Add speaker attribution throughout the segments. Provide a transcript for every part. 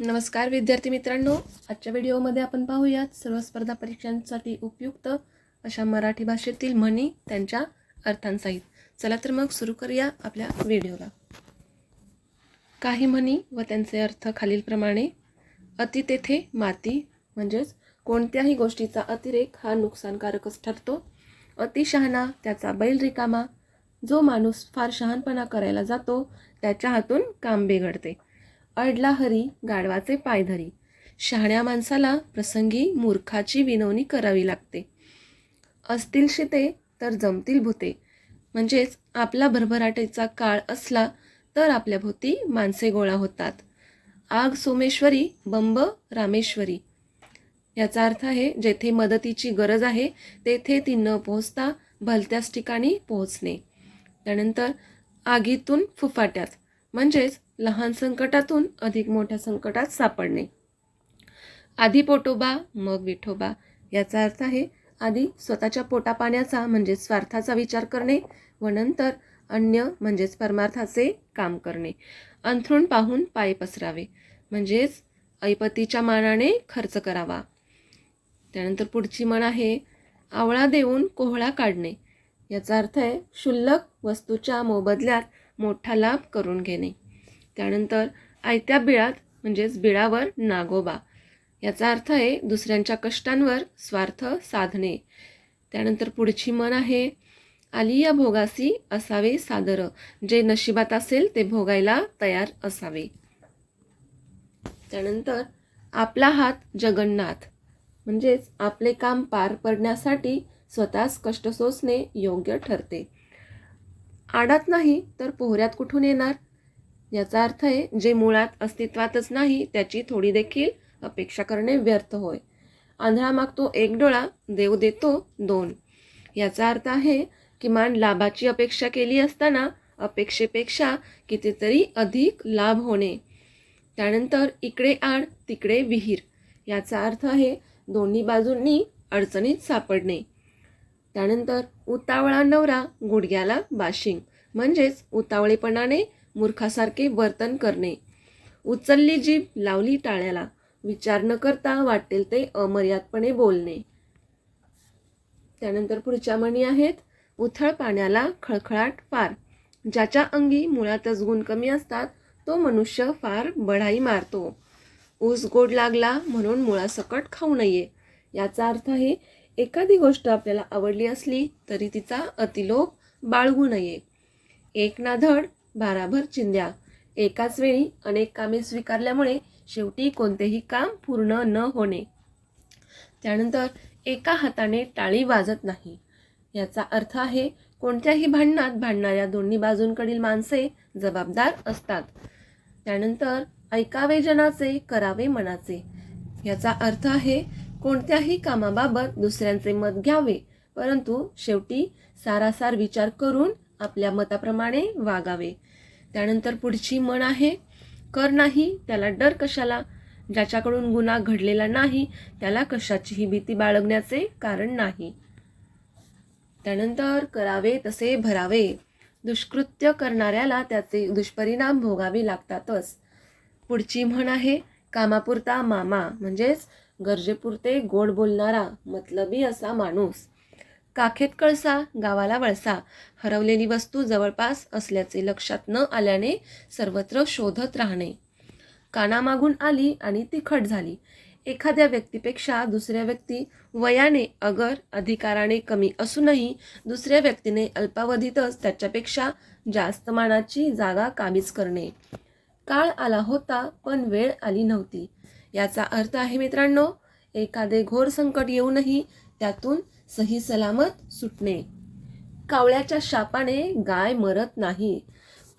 Speaker 1: नमस्कार विद्यार्थी मित्रांनो. आजच्या व्हिडिओमध्ये आपण पाहूयात सर्व स्पर्धा परीक्षांसाठी उपयुक्त अशा मराठी भाषेतील म्हणी त्यांच्या अर्थांसहित. चला तर मग सुरू करूया आपल्या व्हिडिओला. काही म्हणी व त्यांचे अर्थ खालीलप्रमाणे. अति तेथे माती म्हणजेच कोणत्याही गोष्टीचा अतिरेक हा नुकसानकारकच ठरतो. अतिशहाणा त्याचा बैल रिकामा जो माणूस फार शहाणपणा करायला जातो त्याच्या हातून काम बिघडते. अडला हरी गाढवाचे पाय धरी. शहाण्या माणसाला प्रसंगी मूर्खाची विनवणी करावी लागते. असतील शिते तर जमतील भूते. म्हणजेच आपला भरभराटेचा काळ असला तर आपल्या भोवती माणसे गोळा होतात. आग सोमेश्वरी बंब रामेश्वरी. याचा अर्थ आहे जेथे मदतीची गरज आहे तेथे ती न पोहोचता भलत्याच ठिकाणी पोहोचणे. त्यानंतर आगीतून फुफाट्यात. म्हणजेच लहान संकटातून अधिक मोठ्या संकटात सापडणे. आधी पोटोबा मग विठोबा याचा अर्थ आहे आधी स्वतःच्या पोटापाण्याचा म्हणजेच स्वार्थाचा विचार करणे व नंतर अन्य म्हणजेच परमार्थाचे काम करणे. अंथरूण पाहून पाय पसरावे म्हणजेच ऐपतीच्या मानाने खर्च करावा. त्यानंतर पुढची म्हण आहे आवळा देऊन कोहळा काढणे. याचा अर्थ आहे क्षुल्लक वस्तूच्या मोबदल्यात मोठा लाभ करून घेणे. त्यानंतर आयत्या बिळात म्हणजेच बिळावर नागोबा. याचा अर्थ आहे दुसऱ्यांच्या कष्टांवर स्वार्थ साधणे. त्यानंतर पुढची मन आहे आली या भोगासी असावे सादर. जे नशिबात असेल ते भोगायला तयार असावे. त्यानंतर आपला हात जगन्नाथ. म्हणजेच आपले काम पार पडण्यासाठी स्वतःच कष्ट सोसणे योग्य ठरते. आडात नाही तर पोहऱ्यात कुठून येणार? याचा अर्थ आहे जे मुळात अस्तित्वातच नाही त्याची थोडी देखील अपेक्षा करणे व्यर्थ होय. आंधळा मागतो एक डोळा देव देतो दोन. याचा अर्थ आहे किमान लाभाची अपेक्षा केली असताना अपेक्षेपेक्षा कितीतरी अधिक लाभ होणे. त्यानंतर इकडे आड तिकडे विहीर. याचा अर्थ आहे दोन्ही बाजूंनी अडचणीत सापडणे. त्यानंतर उतावळा नवरा गुडघ्याला बाशिंग. म्हणजेच उतावळेपणाने मूर्खासारखे वर्तन करणे. उचलली जीभ लावली टाळ्याला. विचार न करता वाटेल ते अमर्यादपणे बोलणे. त्यानंतर पुढच्या म्हणी आहेत. उथळ पाण्याला खळखळाट फार ज्याच्या अंगी मुळातच गुण कमी असतात तो मनुष्य फार बढाई मारतो. ऊस गोड लागला म्हणून मुळासकट खाऊ नये. याचा अर्थ आहे एखादी गोष्ट आपल्याला आवडली असली तरी तिचा अतिलोभ बाळगू नये. एक ना धड भाराभर चिंध्या. एकाच वेळी अनेक कामे स्वीकारल्यामुळे शेवटी कोणतेही काम पूर्ण न होणे. त्यानंतर एका हाताने टाळी वाजत नाही. याचा अर्थ आहे कोणत्याही भांडणात भांडणाऱ्या दोन्ही बाजूंकडील माणसे जबाबदार असतात. त्यानंतर ऐकावे जनाचे करावे मनाचे. याचा अर्थ आहे कोणत्याही कामाबाबत दुसऱ्यांचे मत घ्यावे परंतु शेवटी सारासार विचार करून आपल्या मताप्रमाणे वागावे. त्यानंतर पुढची म्हण आहे कर नाही त्याला डर कशाला? ज्याच्याकडून गुन्हा घडलेला नाही त्याला कशाचीही भीती बाळगण्याचे कारण नाही. त्यानंतर करावे तसे भरावे. दुष्कृत्य करणाऱ्याला त्याचे दुष्परिणाम भोगावे लागतातच. पुढची म्हण आहे कामापुरता मामा म्हणजेच गरजेपुरते गोड बोलणारा मतलबी असा माणूस. काखेत कळसा गावाला वळसा हरवलेली वस्तू जवळपास असल्याचे लक्षात न आल्याने सर्वत्र शोधत राहणे. कानामागून आली आणि तिखट झाली. एखाद्या व्यक्तीपेक्षा दुसऱ्या व्यक्ती वयाने अगर अधिकाराने कमी असूनही दुसऱ्या व्यक्तीने अल्पावधीतच त्याच्यापेक्षा जास्त मानाची जागा काबीज करणे. काळ आला होता पण वेळ आली नव्हती. याचा अर्थ आहे मित्रांनो एखादे घोर संकट येऊनही त्यातून सही सलामत सुटणे. कावळ्याच्या शापाने गाय मरत नाही.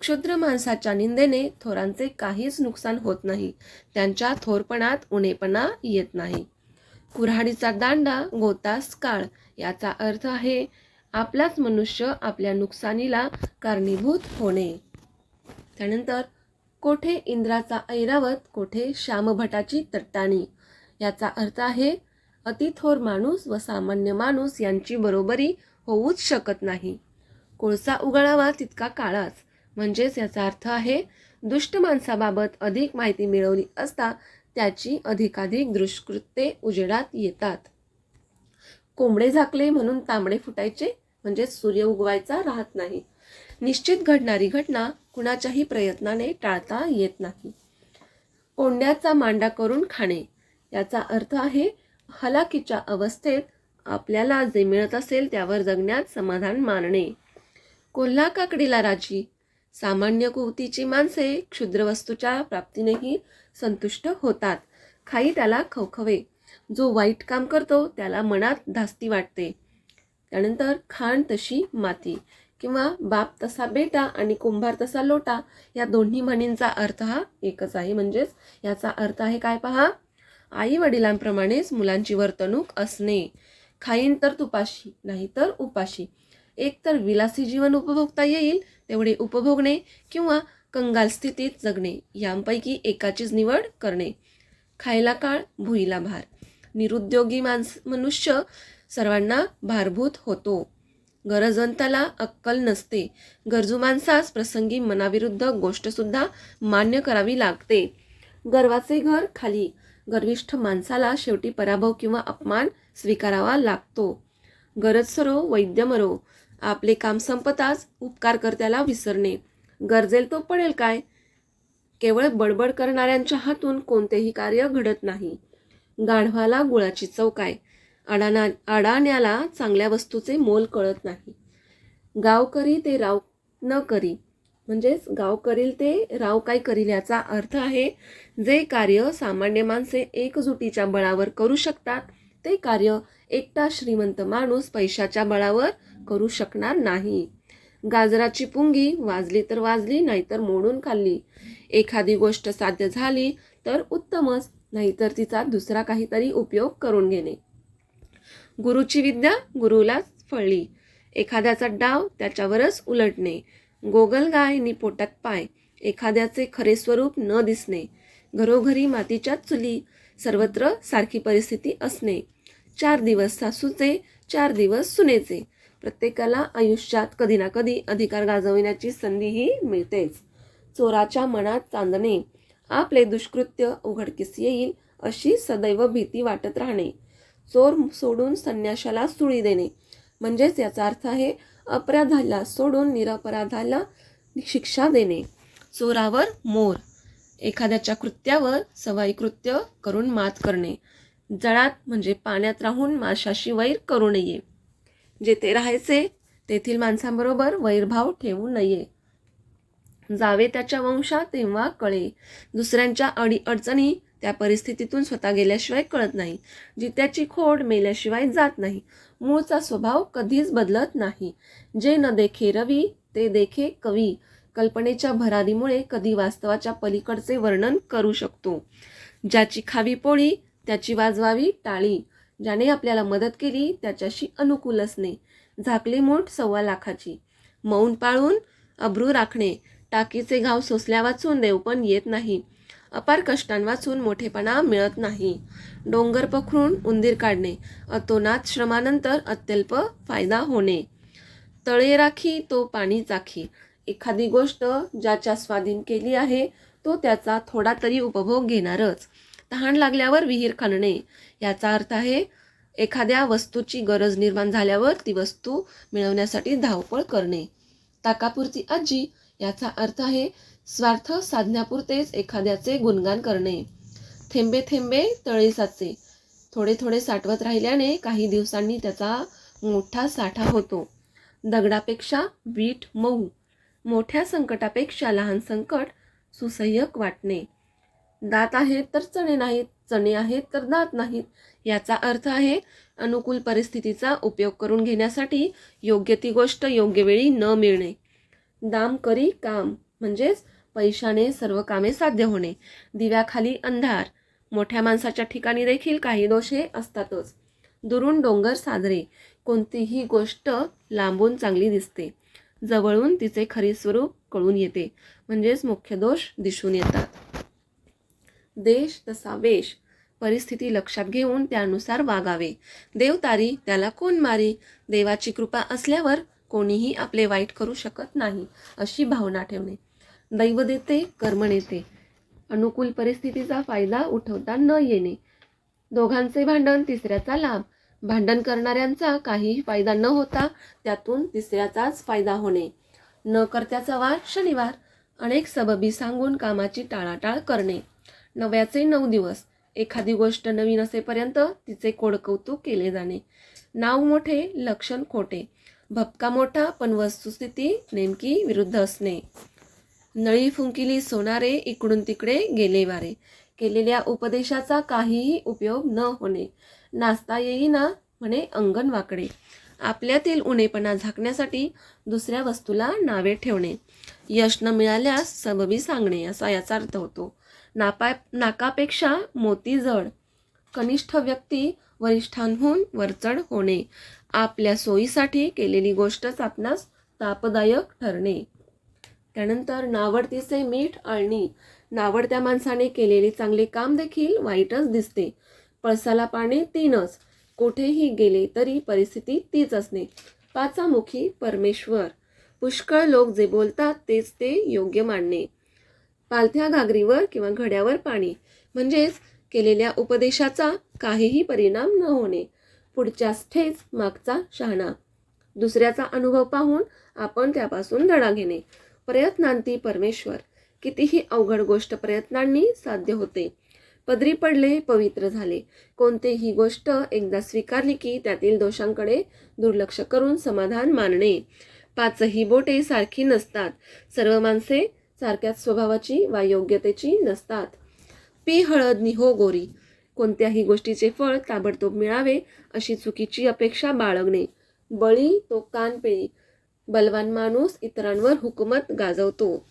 Speaker 1: क्षुद्र माणसाच्या निंदेने थोरांचे काहीच नुकसान होत नाही. त्यांच्या थोरपणात उणेपणा येत नाही. कुऱ्हाडीचा दांडा गोतास काळ. याचा अर्थ आहे आपलाच मनुष्य आपल्या नुकसानीला कारणीभूत होणे. त्यानंतर कोठे इंद्राचा ऐरावत कोठे श्यामभटाची तट्टाणी. याचा अर्थ आहे अतिथोर माणूस व सामान्य माणूस यांची बरोबरी होऊच शकत नाही. कोळसा उगाळावा तितका काळाच. म्हणजेच याचा अर्थ आहे दुष्ट माणसाबाबत अधिक माहिती मिळवली असता त्याची अधिकाधिक दुष्कृत्ये उजेडात येतात. कोंबडे झाकले म्हणून तांबडे फुटायचे म्हणजे सूर्य उगवायचा राहत नाही. निश्चित घडणारी घटना कुणाच्याही प्रयत्नाने टाळता येत नाही. कोंड्याचा मांडा करून खाणे. याचा अर्थ आहे हलाकीच्या अवस्थेत आपल्याला जे मिळत असेल त्यावर जगण्यात समाधान मानणे. कोल्हा काकडीला राजी. सामान्य कुवतीची माणसे क्षुद्र वस्तूच्या प्राप्तीनेही संतुष्ट होतात. खाई त्याला खवखवे. जो वाईट काम करतो त्याला मनात धास्ती वाटते. त्यानंतर खाण तशी माती. किंवा बाप तसा बेटा आणि कुंभार तसा लोटा या दोन्ही म्हणींचा अर्थ हा एकच आहे. म्हणजेच याचा अर्थ आहे काय पहा? आई वडिलांप्रमाणेच मुलांची वर्तणूक असणे. खाईन तर तुपाशी नाही तर उपाशी. एकतर विलासी जीवन उपभोगता येईल तेवढे उपभोगणे किंवा कंगाल स्थितीत जगणे यांपैकी एकाचीच निवड करणे. खायला काळ भुईला भार. निरुद्योगी माणस मनुष्य सर्वांना भारभूत होतो. गरजवंताला अक्कल नसते. गरजू माणसास प्रसंगी मनाविरुद्ध गोष्टसुद्धा मान्य करावी लागते. गर्वाचे घर खाली. गर्विष्ठ माणसाला शेवटी पराभव किंवा अपमान स्वीकारावा लागतो. गरज सरो वैद्य मरो. आपले काम संपताच उपकारकर्त्याला विसरणे. गरजेल तो पडेल काय? केवळ बडबड करणाऱ्यांच्या हातून कोणतेही कार्य घडत नाही. गाढवाला गुळाची चव काय? अडाणा अडाण्याला चांगल्या वस्तूचे मोल कळत नाही. गाव करी ते राव न करी. म्हणजेच गाव करील ते राव काय करील याचा अर्थ आहे जे कार्य सामान्य माणसे एकजुटीच्या बळावर करू शकतात ते कार्य एकटा श्रीमंत माणूस पैशाच्या बळावर करू शकणार नाही. गाजराची पुंगी वाजली तर वाजली नाहीतर मोडून खाल्ली. एखादी गोष्ट साध्य झाली तर उत्तमच नाहीतर तिचा दुसरा काहीतरी उपयोग करून घेणे. गुरुची विद्या गुरुलाच फळली. एखाद्याचा डाव त्याच्यावरच उलटणे. गोगलगाय नि पोटात पाय एखाद्याचे खरे स्वरूप न दिसणे घरोघरी मातीच्या चुली सर्वत्र सारखी परिस्थिती असणे चार दिवस सासूचे चार दिवस सुनेचे. प्रत्येकाला आयुष्यात कधी ना कधी अधिकार गाजविण्याची संधीही मिळतेच. चोराच्या मनात चांदणे आपले दुष्कृत्य उघडकीस येईल अशी सदैव भीती वाटत राहणे. चोर सोडून संन्याशाला सुळी देणे म्हणजेच याचा अर्थ आहे अपराधाला सोडून निरपराधाला शिक्षा देणे. चोरावर मोर. एखाद्याच्या कृत्यावर सवाई कृत्य करून मात करणे. जळात म्हणजे पाण्यात राहून माशाशी वैर करू नये. जेथे राहायचे तेथील माणसांबरोबर वैरभाव ठेवू नये. जावे त्याच्या वंशात तेव्हा कळे. दुसऱ्यांच्या अडी अडचणी त्या परिस्थितीतून स्वतः गेल्याशिवाय कळत नाही. जित्याची खोड मेल्याशिवाय जात नाही. मूळचा स्वभाव कधीच बदलत नाही. जे न देखे रवी ते देखे कवी. कल्पनेच्या भरारीमुळे कधी वास्तवाच्या पलीकडचे वर्णन करू शकतो. ज्याची खावी पोळी त्याची वाजवावी टाळी. ज्याने आपल्याला मदत केली त्याच्याशी अनुकूल असणे. झाकली मूठ सव्वा लाखाची. मौन पाळून अब्रू राखणे. टाकीचे घाव सोसल्या वाचून देव पण येत नाही. अपार कष्टांपासून मोठेपणा मिळत नाही. डोंगर पखरून उंदीर काढणे अतोनात श्रमानंतर अत्यल्प फायदा होणे. तळे राखी तो पाणी चाखी. एखादी गोष्ट ज्याच्या स्वाधीन केली आहे तो त्याचा थोडा तरी उपभोग घेणारच. तहान लागल्यावर विहीर खणणे याचा अर्थ आहे एखाद्या वस्तूची गरज निर्माण झाल्यावर ती वस्तू मिळवण्यासाठी धावपळ करणे. ताकापुरती आजी याचा अर्थ आहे स्वार्थ साधण्यापुरतेच एखाद्याचे गुणगान करणे. थेंबे थेंबे तळे साचे थोडे थोडे साठवत राहिल्याने काही दिवसांनी त्याचा मोठा साठा होतो. दगडापेक्षा वीट मऊ. मोठ्या संकटापेक्षा लहान संकट सुसह्यक वाटणे. दात आहेत तर चणे नाहीत चणे आहेत तर दात नाहीत. याचा अर्थ आहे अनुकूल परिस्थितीचा उपयोग करून घेण्यासाठी योग्य ती गोष्ट योग्य वेळी न मिळणे. दाम करी काम म्हणजेच पैशाने सर्व कामे साध्य होणे. दिव्याखाली अंधार. मोठ्या माणसाच्या ठिकाणी देखील काही दोष हे असतातच. दुरून डोंगर साजरे. कोणतीही गोष्ट लांबून चांगली दिसते. जवळून तिचे खरे स्वरूप कळून येते. म्हणजेच मुख्य दोष दिसून येतात. देश तसा वेश. परिस्थिती लक्षात घेऊन त्यानुसार वागावे. देव तारी त्याला कोण मारी? देवाची कृपा असल्यावर कोणीही आपले वाईट करू शकत नाही अशी भावना ठेवणे. दैव देते कर्म नेते. अनुकूल परिस्थितीचा फायदा उठवता न येणे. दोघांचे भांडण तिसऱ्याचा लाभ. भांडण करणाऱ्यांचा काहीही फायदा न होता त्यातून तिसऱ्याचाच फायदा होणे. न करत्याचा वार शनिवार. अनेक सबबी सांगून कामाची टाळाटाळ करणे. नव्याचे नऊ दिवस. एखादी गोष्ट नवीन असेपर्यंत तिचे कोडकौतुक केले जाणे. नाव मोठे लक्षण खोटे. भपका मोठा पण वस्तुस्थिती नेमकी विरुद्ध असणे. नळी फुंकिली सोनारे इकडून तिकडे गेले वारे. केलेल्या उपदेशाचा काहीही उपयोग न होणे. नाचता येईना म्हणे अंगण वाकडे आपल्यातील उणेपणा झाकण्यासाठी दुसऱ्या वस्तूला नावे ठेवणे. यश न मिळाल्यास सबबी सांगणे असा याचा अर्थ होतो. नापा नाकापेक्षा मोती जड. कनिष्ठ व्यक्ती वरिष्ठांहून वरचढ होणे. आपल्या सोयीसाठी केलेली गोष्टच आपणास तापदायक ठरणे. त्यानंतर नावडतीचे मीठ आळणी नावडत्या माणसाने केलेले चांगले काम देखील वाईटच दिसते. पळसाला पाणी तीनच. कुठेही गेले तरी परिस्थिती तीच असणे पाचामुखी परमेश्वर. पुष्कळ लोक जे बोलतात तेच ते योग्य मानणे. पालथ्या घागरीवर किंवा घड्यावर पाणी. म्हणजेच केलेल्या उपदेशाचा काहीही परिणाम न होणे. पुढच्याच ठेच मागचा शहाणा. दुसऱ्याचा अनुभव पाहून आपण त्यापासून धडा घेणे. प्रयत्नांती परमेश्वर. कितीही अवघड गोष्ट प्रयत्नांनी साध्य होते. पदरी पडले पवित्र झाले. कोणतेही गोष्ट एकदा स्वीकारली की त्यातील दोषांकडे दुर्लक्ष करून समाधान मानणे. पाचही बोटे सारखी नसतात. सर्व माणसे सारख्याच स्वभावाची वा योग्यतेची नसतात. पी हळद निहो गोरी. कोणत्याही गोष्टीचे फळ ताबडतोब मिळावे अशी चुकीची अपेक्षा बाळगणे. बळी तो कानपेळी. बलवान माणूस इतरांवर हुकूमत गाजवतो.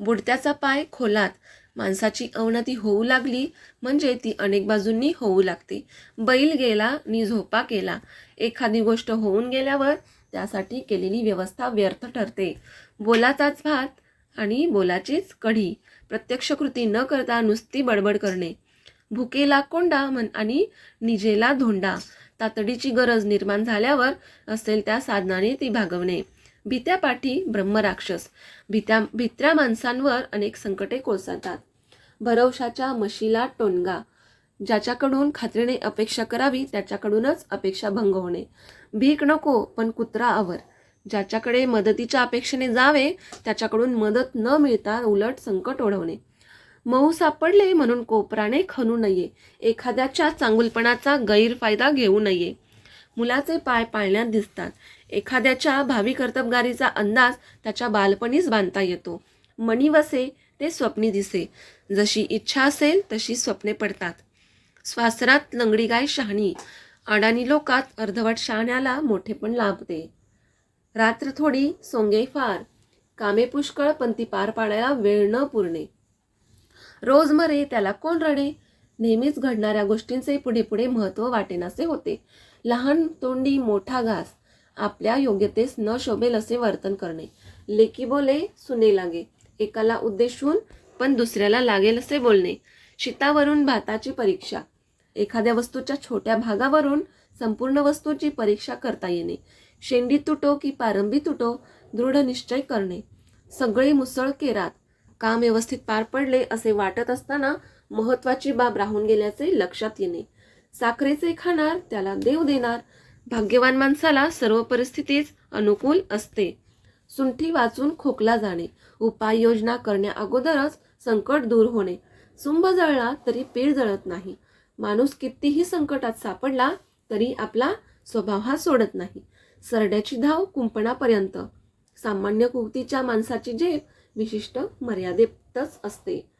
Speaker 1: बुडत्याचा पाय खोलात. माणसाची अवनती होऊ लागली म्हणजे ती अनेक बाजूंनी होऊ लागते. बैल गेला नि झोपा केला. एखादी गोष्ट होऊन गेल्यावर त्यासाठी केलेली व्यवस्था व्यर्थ ठरते. बोलाचाच भात आणि बोलाचीच कढी. प्रत्यक्ष कृती न करता नुसती बडबड करणे. भुकेला कोंडा म्हण आणि निजेला धोंडा. तातडीची गरज निर्माण झाल्यावर असेल त्या साधनाने ती भागवणे. भीत्यापाठी ब्रह्मराक्षस भीत्या भित्र्या माणसांवर अनेक संकटे कोसळतात. भरवशाच्या मशीला टोनगा ज्याच्याकडून खात्रीने अपेक्षा करावी त्याच्याकडूनच अपेक्षा भंग होणे. भीक नको पण कुत्रा आवर. ज्याच्याकडे मदतीच्या अपेक्षेने जावे त्याच्याकडून मदत न मिळता उलट संकट ओढवणे. मऊ सापडले म्हणून कोपराने खणू नये. एखाद्याच्या चांगुलपणाचा गैरफायदा घेऊ नये. मुलाचे पाय पाळण्यात दिसतात. एखाद्याच्या भावी कर्तबगारीचा अंदाज त्याच्या बालपणीच बांधता येतो. मणी वसे ते स्वप्नी दिसे. जशी इच्छा असेल तशी स्वप्ने पडतात. स्वासरात लंगडी गाय शहाणी. अडाणी लोकात अर्धवट शहाण्याला मोठेपण लाभते. रात्र थोडी सोंगे फार. कामे पुष्कळ पण ती पार पाडायला वेळ न पुरणे. रोज मरे त्याला कोण रडे? नेहमीच घडणाऱ्या गोष्टींचे पुढे पुढे महत्त्व वाटेनासे होते. लहान तोंडी मोठा घास आपल्या योग्यतेस न शोभेल असे वर्तन करणे. लेकी बोले सुने लागे. एकाला उद्देशून पण दुसऱ्याला लागेल असे बोलणे. शीतावरून भाताची परीक्षा. एखाद्या वस्तूच्या छोट्या भागावरून संपूर्ण वस्तूची परीक्षा करता येणे. शेंडी तुटो की पारंबी तुटो दृढ निश्चय करणे. सगळे मुसळ केरात काम व्यवस्थित पार पडले असे वाटत असताना महत्वाची बाब राहून गेल्याचे लक्षात येणे. साखरेचे खाणार त्याला देव देणार. भाग्यवान माणसाला सर्व परिस्थितीच अनुकूल असते. सुंठी वाचून खोकला जाणे. उपाययोजना करण्या अगोदरच संकट दूर होणे. सुंभ जळला तरी पीळ जळत नाही. माणूस कितीही संकटात सापडला तरी आपला स्वभाव हा सोडत नाही. सरड्याची धाव कुंपणापर्यंत. सामान्य कुवतीच्या माणसाची झेप विशिष्ट मर्यादेतच असते.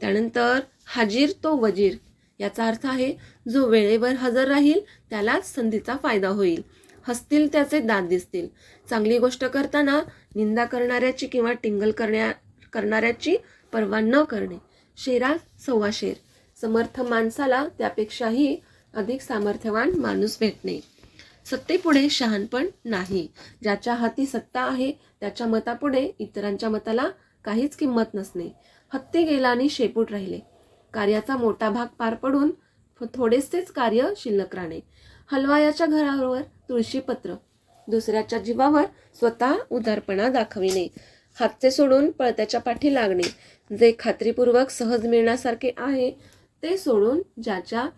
Speaker 1: त्यानंतर हाजीर तो वजीर. याचा अर्थ आहे जो वेळेवर हजर राहील त्यालाच संधीचा फायदा होईल. हसतील त्याचे दात दिसतील. चांगली गोष्ट करताना निंदा करणाऱ्याची किंवा टिंगल करण्या करणाऱ्याची पर्वा न करणे. शेरा सव्वा शेर. समर्थ माणसाला त्यापेक्षाही अधिक सामर्थ्यवान माणूस भेटणे. सत्तेपुढे शहाणपण नाही. ज्याच्या हाती सत्ता आहे त्याच्या मतापुढे इतरांच्या मताला काहीच किंमत नसणे. हत्ती गेला आणि शेपूट राहिले. कार्याचा मोठा भाग पार पडून थोडेसेच कार्य शिल्लक राहणे. हलवायाच्या घरावर तुळशीपत्र दुसऱ्याच्या जीवावर स्वतः उदारपणा दाखविणे. हातचे सोडून पळत्याच्या पाठी लागणे. जे खात्रीपूर्वक सहज मिळण्यासारखे आहे ते सोडून ज्याच्या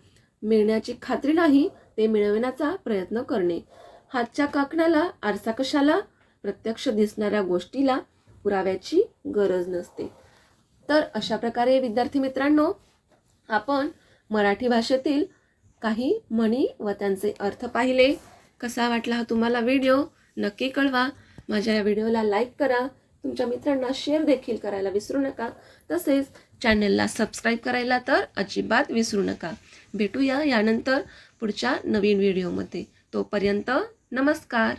Speaker 1: मिळण्याची खात्री नाही ते मिळवण्याचा प्रयत्न करणे. हातच्या काकणाला आरसा कशाला? प्रत्यक्ष दिसणाऱ्या गोष्टीला पुराव्याची गरज नसते. तर अशा प्रकारे विद्यार्थी मित्रांनो आपण मराठी भाषेतील काही म्हणी व त्यांचे अर्थ पाहिले. कसा वाटला हा तुम्हाला व्हिडिओ? नक्की कळवा. माझ्या या व्हिडिओला लाईक करा. तुमच्या मित्रांना शेअर देखील करायला विसरू नका. तसेच चॅनलला सबस्क्राईब करायला तर अजिबात विसरू नका. भेटूया यानंतर पुढच्या नवीन व्हिडिओमध्ये. तोपर्यंत नमस्कार.